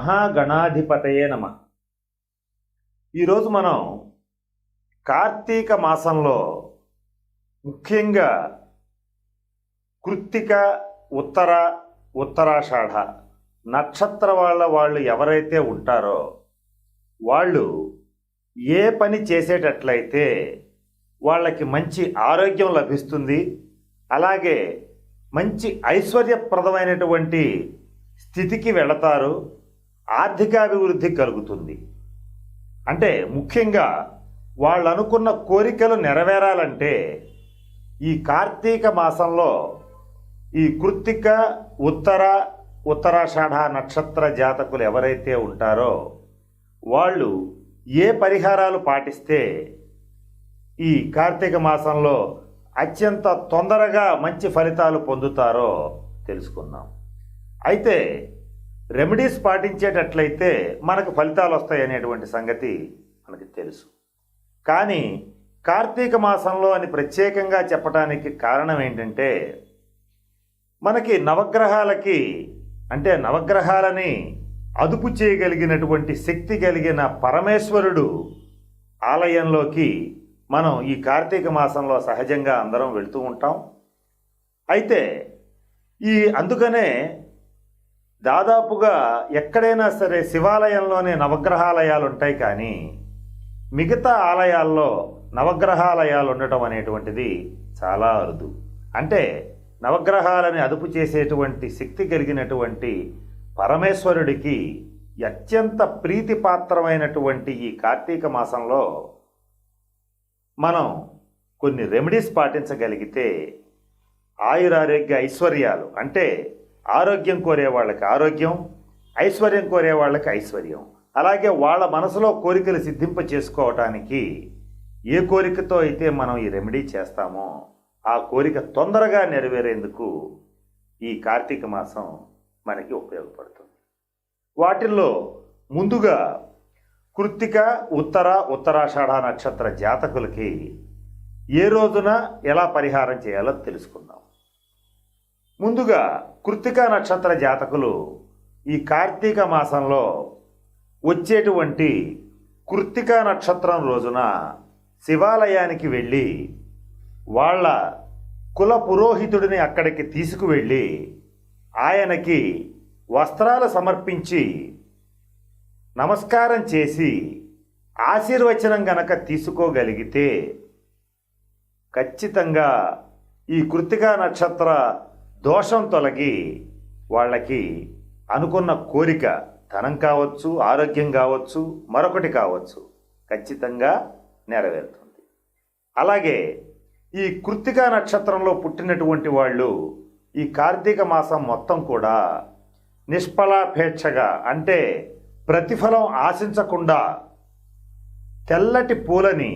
మహాగణాధిపతయే నమ. ఈరోజు మనం కార్తీక మాసంలో ముఖ్యంగా కృత్తిక ఉత్తర ఉత్తరాషాఢ నక్షత్ర వాళ్ళ వాళ్ళు ఎవరైతే ఉంటారో వాళ్ళు ఏ పని చేసేటట్లయితే వాళ్ళకి మంచి ఆరోగ్యం లభిస్తుంది అలాగే మంచి ఐశ్వర్యప్రదమైనటువంటి స్థితికి వెళతారు ఆర్థికాభివృద్ధి కలుగుతుంది. అంటే ముఖ్యంగా వాళ్ళు అనుకున్న కోరికలు నెరవేరాలంటే ఈ కార్తీక మాసంలో ఈ కృత్తిక ఉత్తర ఉత్తరాషాఢ నక్షత్ర జాతకులు ఎవరైతే ఉంటారో వాళ్ళు ఏ పరిహారాలు పాటిస్తే ఈ కార్తీక మాసంలో అత్యంత తొందరగా మంచి ఫలితాలు పొందుతారో తెలుసుకుందాం. అయితే రెమెడీస్ పాటించేటట్లయితే మనకు ఫలితాలు వస్తాయి అనేటువంటి సంగతి మనకి తెలుసు. కానీ కార్తీక మాసంలో అని ప్రత్యేకంగా చెప్పడానికి కారణం ఏంటంటే మనకి నవగ్రహాలకి అంటే నవగ్రహాలని అదుపు చేయగలిగినటువంటి శక్తి కలిగిన పరమేశ్వరుడు ఆలయంలోకి మనం ఈ కార్తీక మాసంలో సహజంగా అందరం వెళ్తూ ఉంటాం. అయితే ఈ అందుకనే దాదాపుగా ఎక్కడైనా సరే శివాలయంలోనే నవగ్రహాలయాలు ఉంటాయి కానీ మిగతా ఆలయాల్లో నవగ్రహాలయాలు ఉండటం అనేటువంటిది చాలా అరుదు. అంటే నవగ్రహాలని అదుపు చేసేటువంటి శక్తి కలిగినటువంటి పరమేశ్వరుడికి అత్యంత ప్రీతిపాత్రమైనటువంటి ఈ కార్తీక మాసంలో మనం కొన్ని రెమెడీస్ పాటించగలిగితే ఆయురారోగ్య ఐశ్వర్యాలు అంటే ఆరోగ్యం కోరే వాళ్ళకి ఆరోగ్యం ఐశ్వర్యం కోరే వాళ్ళకి ఐశ్వర్యం. అలాగే వాళ్ళ మనసులో కోరికలు సిద్ధింప చేసుకోవటానికి ఏ కోరికతో అయితే మనం ఈ రెమెడీ చేస్తామో ఆ కోరిక తొందరగా నెరవేరేందుకు ఈ కార్తీక మాసం మనకి ఉపయోగపడుతుంది. వాటిల్లో ముందుగా కృత్తిక ఉత్తర ఉత్తరాషాఢ నక్షత్ర జాతకులకి ఏ రోజున ఎలా పరిహారం చేయాలో తెలుసుకుందాం. ముందుగా కృత్తికా నక్షత్ర జాతకులు ఈ కార్తీక మాసంలో వచ్చేటువంటి కృత్తికా నక్షత్రం రోజున శివాలయానికి వెళ్ళి వాళ్ళ కుల పురోహితుడిని అక్కడికి తీసుకువెళ్ళి ఆయనకి వస్త్రాలు సమర్పించి నమస్కారం చేసి ఆశీర్వచనం గనక తీసుకోగలిగితే ఖచ్చితంగా ఈ కృత్తికా నక్షత్ర దోషం తొలగి వాళ్ళకి అనుకున్న కోరిక ధనం కావచ్చు ఆరోగ్యం కావచ్చు మరొకటి కావచ్చు ఖచ్చితంగా నెరవేరుతుంది. అలాగే ఈ కృత్తికా నక్షత్రంలో పుట్టినటువంటి వాళ్ళు ఈ కార్తీక మాసం మొత్తం కూడా నిష్ఫలాపేక్షగా అంటే ప్రతిఫలం ఆశించకుండా తెల్లటి పూలని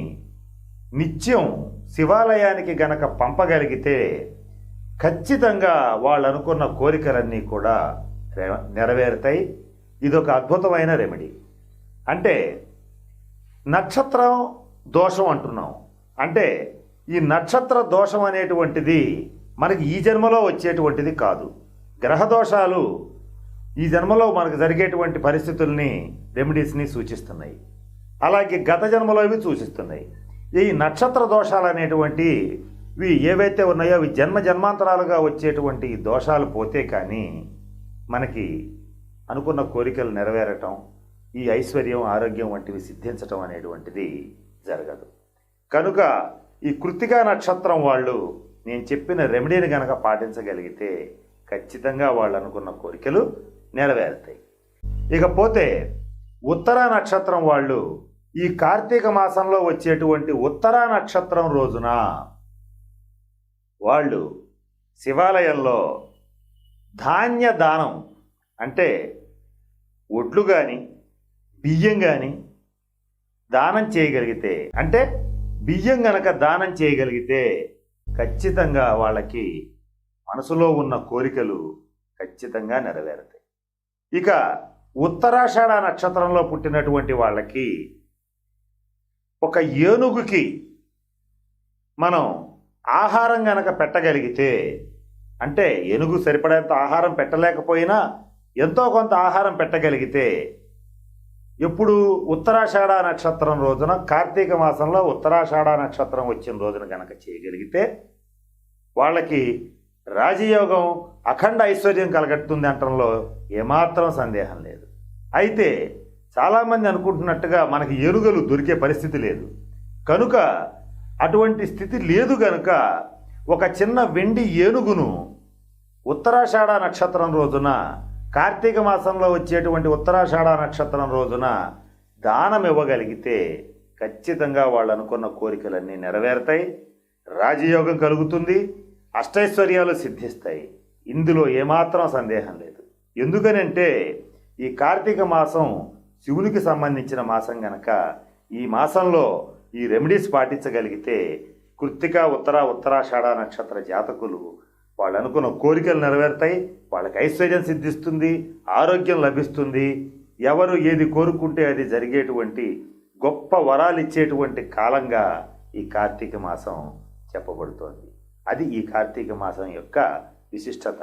నిత్యం శివాలయానికి గనక పంపగలిగితే ఖచ్చితంగా వాళ్ళు అనుకున్న కోరికలన్నీ కూడా నెరవేరుతాయి. ఇదొక అద్భుతమైన రెమెడీ. అంటే నక్షత్రం దోషం అంటున్నాం. అంటే ఈ నక్షత్ర దోషం అనేటువంటిది మనకి ఈ జన్మలో వచ్చేటువంటిది కాదు. గ్రహ దోషాలు ఈ జన్మలో మనకు జరిగేటువంటి పరిస్థితుల్ని రెమెడీస్ని సూచిస్తున్నాయి. అలాగే గత జన్మలో ఇవి సూచిస్తున్నాయి. ఈ నక్షత్ర దోషాలు అనేటువంటి ఇవి ఏవైతే ఉన్నాయో అవి జన్మ జన్మాంతరాలుగా వచ్చేటువంటి దోషాలు పోతే కానీ మనకి అనుకున్న కోరికలు నెరవేరటం ఈ ఐశ్వర్యం ఆరోగ్యం వంటివి సిద్ధించటం అనేటువంటిది జరగదు. కనుక ఈ కృతికా నక్షత్రం వాళ్ళు నేను చెప్పిన రెమెడీని గనక పాటించగలిగితే ఖచ్చితంగా వాళ్ళు అనుకున్న కోరికలు నెరవేరుతాయి. ఇకపోతే ఉత్తర నక్షత్రం వాళ్ళు ఈ కార్తీక మాసంలో వచ్చేటువంటి ఉత్తర నక్షత్రం రోజున వాళ్ళు శివాలయంలో ధాన్య దానం అంటే ఒడ్లు కానీ బియ్యం కానీ దానం చేయగలిగితే అంటే బియ్యం గనక దానం చేయగలిగితే ఖచ్చితంగా వాళ్ళకి మనసులో ఉన్న కోరికలు ఖచ్చితంగా నెరవేరుతాయి. ఇక ఉత్తరాషాఢ నక్షత్రంలో పుట్టినటువంటి వాళ్ళకి ఒక ఏనుగుకి మనం ఆహారం గనక పెట్టగలిగితే అంటే ఏనుగు సరిపడేంత ఆహారం పెట్టలేకపోయినా ఎంతో కొంత ఆహారం పెట్టగలిగితే ఎప్పుడు ఉత్తరాషాఢ నక్షత్రం రోజున కార్తీక మాసంలో ఉత్తరాషాఢ నక్షత్రం వచ్చిన రోజున కనుక చేయగలిగితే వాళ్ళకి రాజయోగం అఖండ ఐశ్వర్యం కలగట్టుంది అంటంలో ఏమాత్రం సందేహం లేదు. అయితే చాలామంది అనుకుంటున్నట్టుగా మనకి ఎరుగలు దొరికే పరిస్థితి లేదు. కనుక అటువంటి స్థితి లేదు గనుక ఒక చిన్న వెండి ఏనుగును ఉత్తరాషాఢ నక్షత్రం రోజున కార్తీక మాసంలో వచ్చేటువంటి ఉత్తరాషాఢ నక్షత్రం రోజున దానం ఇవ్వగలిగితే ఖచ్చితంగా వాళ్ళు అనుకున్న కోరికలన్నీ నెరవేరుతాయి రాజయోగం కలుగుతుంది అష్టైశ్వర్యాలు సిద్ధిస్తాయి. ఇందులో ఏమాత్రం సందేహం లేదు. ఎందుకనంటే ఈ కార్తీక మాసం శివునికి సంబంధించిన మాసం గనక ఈ మాసంలో ఈ రెమెడీస్ పాటించగలిగితే కృత్తిక ఉత్తర ఉత్తరాషాఢ నక్షత్ర జాతకులు వాళ్ళు అనుకున్న కోరికలు నెరవేరుతాయి వాళ్ళకి ఐశ్వర్యం సిద్ధిస్తుంది ఆరోగ్యం లభిస్తుంది. ఎవరు ఏది కోరుకుంటే అది జరిగేటువంటి గొప్ప వరాలు ఇచ్చేటువంటి కాలంగా ఈ కార్తీక మాసం చెప్పబడుతోంది. అది ఈ కార్తీక మాసం యొక్క విశిష్టత.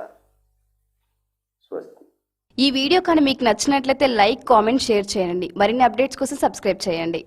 స్వస్తి. ఈ వీడియో కానీ మీకు నచ్చినట్లయితే లైక్ కామెంట్ షేర్ చేయండి. మరిన్ని అప్డేట్స్ కోసం సబ్స్క్రైబ్ చేయండి.